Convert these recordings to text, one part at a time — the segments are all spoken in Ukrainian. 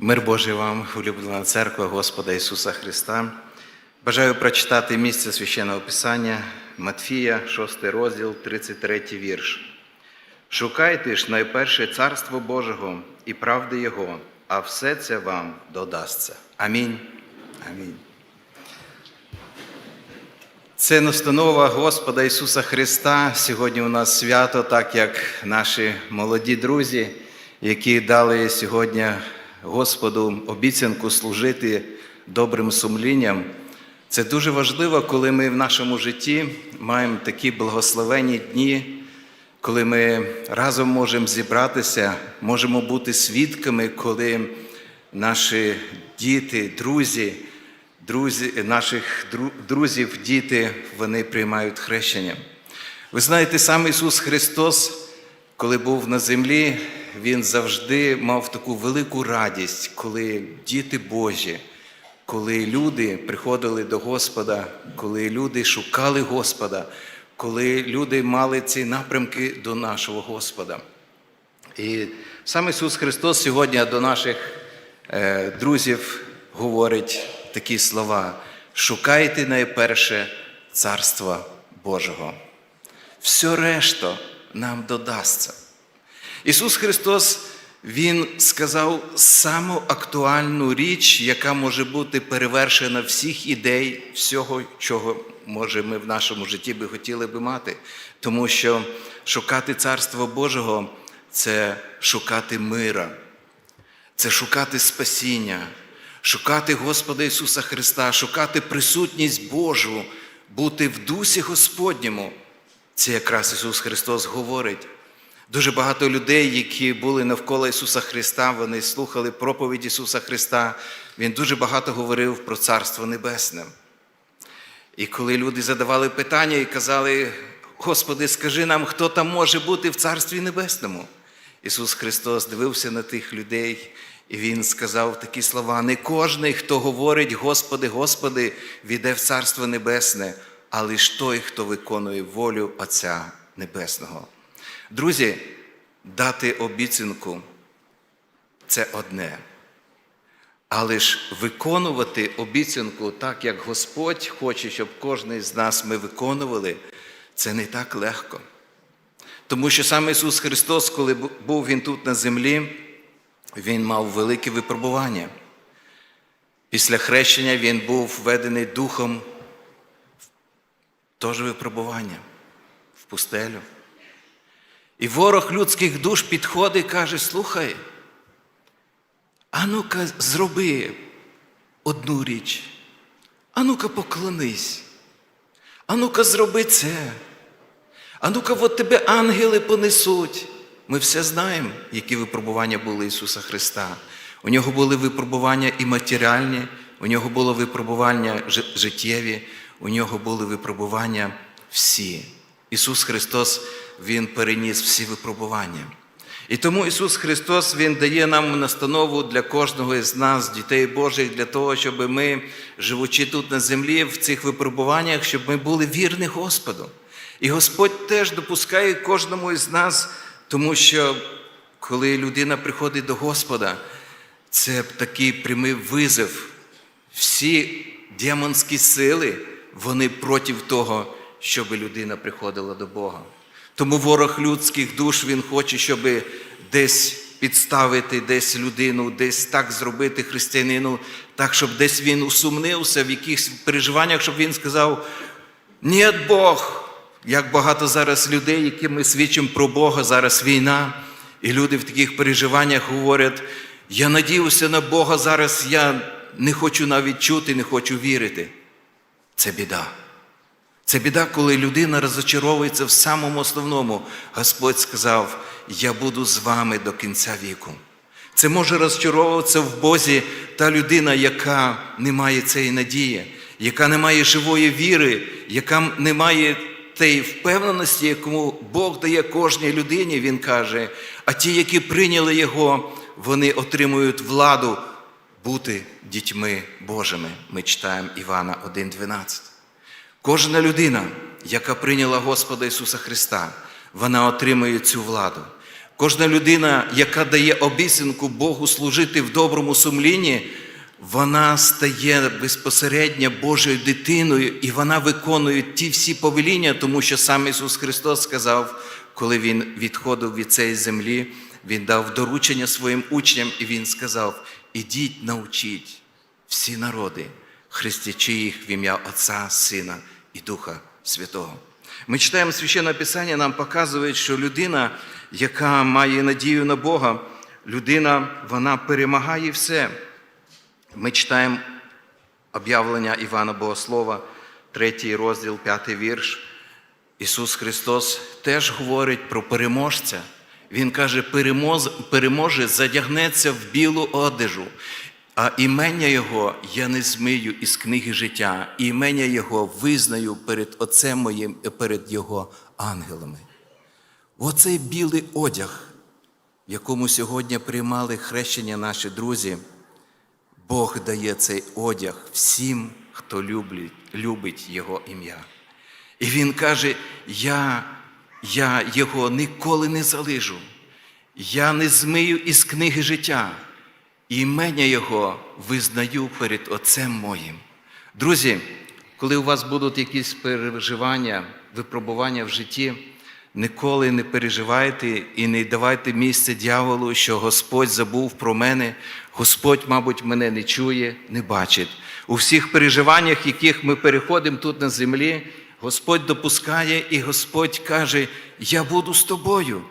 Мир Божий вам, улюблена церква Господа Ісуса Христа. Бажаю прочитати місце священного Писання Матфія, 6 розділ, 33 вірш. Шукайте ж найперше Царство Божого і правди Його, а все це вам додасться. Амінь. Амінь. Це настанова Господа Ісуса Христа. Сьогодні у нас свято, так як наші молоді друзі, які дали сьогодні Господу обіцянку служити добрим сумлінням. Це дуже важливо, коли ми в нашому житті маємо такі благословенні дні, коли ми разом можемо зібратися, можемо бути свідками, коли наші діти, друзі, друзі, наших друзів, діти, вони приймають хрещення. Ви знаєте, сам Ісус Христос, коли був на землі, Він завжди мав таку велику радість, коли діти Божі, коли люди приходили до Господа, коли люди шукали Господа, коли люди мали ці напрямки до нашого Господа. І сам Ісус Христос сьогодні до наших е, друзів говорить такі слова: шукайте найперше Царства Божого. Все решта нам додасться. Ісус Христос Він сказав саму актуальну річ, яка може бути перевершена всіх ідей, всього, чого може ми в нашому житті би хотіли би мати. Тому що шукати Царство Божого це шукати мира, це шукати спасіння, шукати Господа Ісуса Христа, шукати присутність Божу, бути в дусі Господньому. Це якраз Ісус Христос говорить. Дуже багато людей, які були навколо Ісуса Христа, вони слухали проповідь Ісуса Христа. Він дуже багато говорив про Царство Небесне. І коли люди задавали питання і казали, Господи, скажи нам, хто там може бути в Царстві Небесному? Ісус Христос дивився на тих людей, і Він сказав такі слова: не кожний, хто говорить, Господи, Господи, війде в Царство Небесне, а лиш той, хто виконує волю Отця Небесного. Друзі, дати обіцянку це одне. Але ж виконувати обіцянку так, як Господь хоче, щоб кожен з нас ми виконували, це не так легко. Тому що саме Ісус Христос, коли був Він тут на землі, Він мав велике випробування. Після хрещення Він був введений духом в теж випробування в пустелю. І ворог людських душ підходить і каже: слухай, а ну-ка зроби одну річ, а ну-ка поклонись, а ну-ка зроби це, а ну-ка от тебе ангели понесуть. Ми все знаємо, які випробування були Ісуса Христа. У нього були випробування і матеріальні, у нього було випробування життєві, у нього були випробування всі. Ісус Христос, Він переніс всі випробування. І тому Ісус Христос Він дає нам настанову для кожного із нас, дітей Божих, для того, щоб ми, живучи тут на землі, в цих випробуваннях, щоб ми були вірні Господу. І Господь теж допускає кожному із нас, тому що коли людина приходить до Господа, це такий прямий визов. Всі демонські сили, вони проти того, щоб людина приходила до Бога. Тому ворог людських душ він хоче, щоб десь підставити десь людину, десь так зробити християнину, так, щоб десь він усумнився в якихось переживаннях, щоб він сказав: ні, Бог. Як багато зараз людей, які ми свідчимо про Бога, зараз війна, і люди в таких переживаннях говорять: я надіюся на Бога, зараз я не хочу навіть чути, не хочу вірити. Це біда. Це біда, коли людина розочаровується в самому основному. Господь сказав: Я буду з вами до кінця віку. Це може розчаровуватися в Бозі та людина, яка не має цієї надії, яка не має живої віри, яка не має тієї впевненості, яку Бог дає кожній людині, Він каже. А ті, які прийняли Його, вони отримують владу бути дітьми Божими. Ми читаємо Івана 1,12. Кожна людина, яка прийняла Господа Ісуса Христа, вона отримує цю владу. Кожна людина, яка дає обіцянку Богу служити в доброму сумлінні, вона стає безпосередньо Божою дитиною і вона виконує ті всі повеління, тому що сам Ісус Христос сказав, коли Він відходив від цієї землі, Він дав доручення своїм учням, і Він сказав: ідіть, научіть всі народи, хрестячи їх в ім'я Отця, Сина і Духа Святого. Ми читаємо священне Писання, нам показує, що людина, яка має надію на Бога, людина, вона перемагає все. Ми читаємо об'явлення Івана Богослова, третій розділ, п'ятий вірш. Ісус Христос теж говорить про переможця. Він каже, переможець задягнеться в білу одежу, а імення Його я не змию із книги життя, і імення Його визнаю перед Отцем моїм і перед Його ангелами. Оцей білий одяг, в якому сьогодні приймали хрещення наші друзі, Бог дає цей одяг всім, хто любить, любить Його ім'я. І Він каже: я, я Його ніколи не залижу, я не змию із книги життя, і імення Його визнаю перед Отцем моїм. Друзі, коли у вас будуть якісь переживання, випробування в житті, ніколи не переживайте і не давайте місце дьяволу, що Господь забув про мене, Господь, мабуть, мене не чує, не бачить. У всіх переживаннях, яких ми переходимо тут на землі, Господь допускає і Господь каже: Я буду з тобою.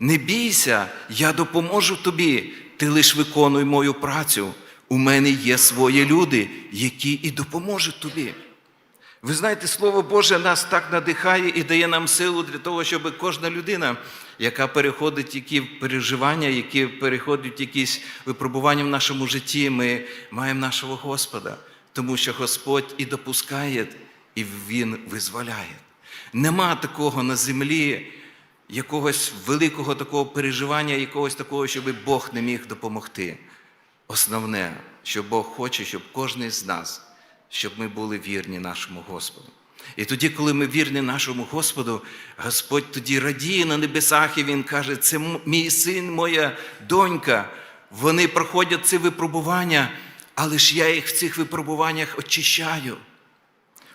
Не бійся, я допоможу тобі. Ти лиш виконуй мою працю. У мене є свої люди, які і допоможуть тобі. Ви знаєте, Слово Боже нас так надихає і дає нам силу для того, щоб кожна людина, яка переходить які переживання, які переходять якісь випробування в нашому житті, ми маємо нашого Господа, тому що Господь і допускає, і Він визволяє. Нема такого на землі, якогось великого такого переживання, якогось такого, щоб Бог не міг допомогти. Основне, що Бог хоче, щоб кожен з нас щоб ми були вірні нашому Господу. І тоді, коли ми вірні нашому Господу, Господь тоді радіє на небесах, і Він каже, це мій син, моя донька, вони проходять ці випробування, але ж я їх в цих випробуваннях очищаю.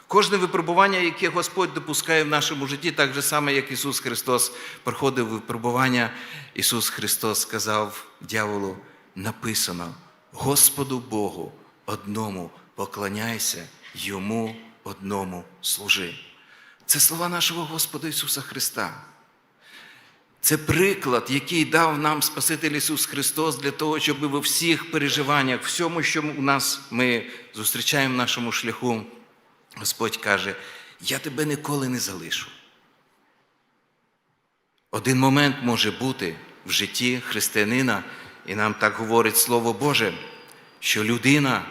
Кожне випробування, яке Господь допускає в нашому житті, так же саме, як Ісус Христос проходив випробування, Ісус Христос сказав дьяволу, написано: Господу Богу одному поклоняйся йому одному служи. Це слова нашого Господа Ісуса Христа. Це приклад, який дав нам Спаситель Ісус Христос для того, щоб во всіх переживаннях, всьому, що у нас ми зустрічаємо в нашому шляху, Господь каже, я тебе ніколи не залишу. Один момент може бути в житті християнина, і нам так говорить Слово Боже, що людина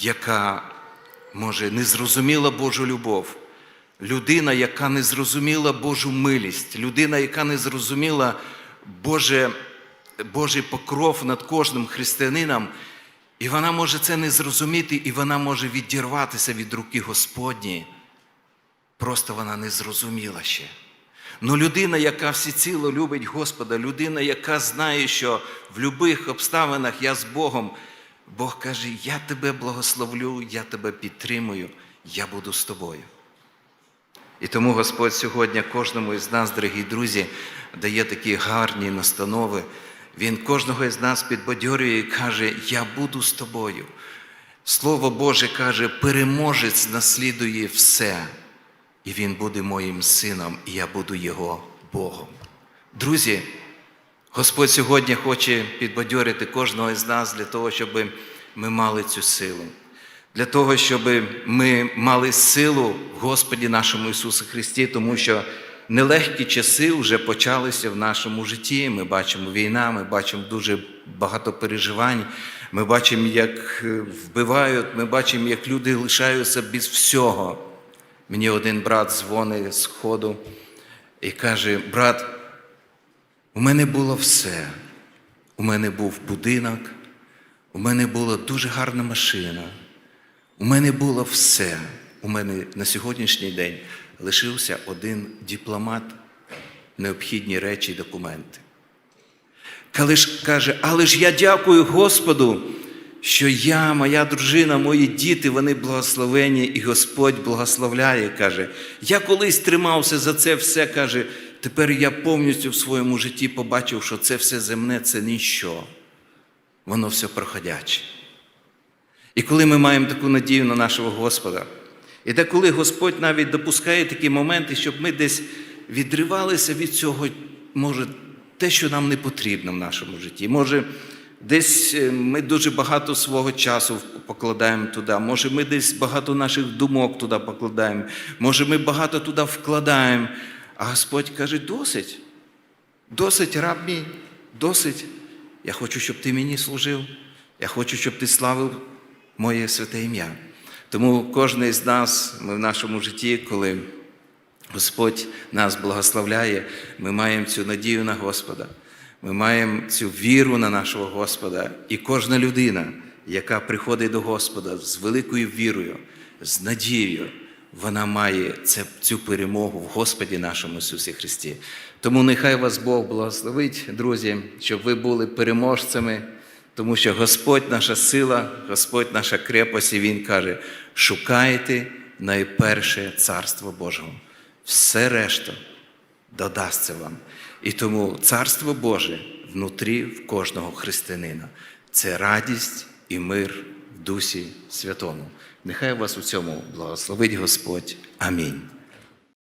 яка може не зрозуміла Божу любов, людина, яка не зрозуміла Божу милість, людина, яка не зрозуміла Боже, Божий покров над кожним християнином, і вона може це не зрозуміти, і вона може відірватися від руки Господні. Просто вона не зрозуміла ще. Ну людина, яка всеціло любить Господа, людина, яка знає, що в будь-яких обставинах я з Богом. Бог каже, я тебе благословлю, я тебе підтримую, я буду з тобою. І тому Господь сьогодні кожному із нас, дорогі друзі, дає такі гарні настанови. Він кожного із нас підбадьорює і каже, я буду з тобою. Слово Боже каже, переможець наслідує все, і Він буде моїм сином, і я буду Його Богом. Друзі, Господь сьогодні хоче підбадьорити кожного з нас для того, щоб ми мали цю силу, для того, щоб ми мали силу в Господі нашому Ісусу Христі, тому що нелегкі часи вже почалися в нашому житті. Ми бачимо війна, ми бачимо дуже багато переживань, ми бачимо, як вбивають, ми бачимо, як люди лишаються без всього. Мені один брат дзвонить з ходу і каже: брат, у мене було все. У мене був будинок, у мене була дуже гарна машина, у мене було все. У мене на сьогоднішній день лишився один дипломат, необхідні речі і документи. Коли ж каже, але ж я дякую Господу, що я, моя дружина, мої діти, вони благословені, і Господь благословляє. Каже, я колись тримався за це все, каже, тепер я повністю в своєму житті побачив, що це все земне це ніщо. Воно все проходяче. І коли ми маємо таку надію на нашого Господа, і деколи Господь навіть допускає такі моменти, щоб ми десь відривалися від цього, може, те, що нам не потрібно в нашому житті. Може, десь е, ми дуже багато свого часу покладаємо туди, може, ми десь багато наших думок туди покладаємо, може, ми багато туди вкладаємо. А Господь каже: досить, досить, раб мій, досить. Я хочу, щоб ти мені служив. Я хочу, щоб ти славив моє святе ім'я. Тому кожен із нас, ми в нашому житті, коли Господь нас благословляє, ми маємо цю надію на Господа, ми маємо цю віру на нашого Господа. І кожна людина, яка приходить до Господа з великою вірою, з надією, вона має цю перемогу в Господі нашому Ісусі Христі. Тому нехай вас Бог благословить, друзі, щоб ви були переможцями, тому що Господь наша сила, Господь наша крепость, і Він каже: шукайте найперше Царство Божого. Все решта додасться вам. І тому Царство Боже внутрі в кожного християнина це радість і мир в Дусі Святому. Нехай вас у цьому благословить Господь. Амінь.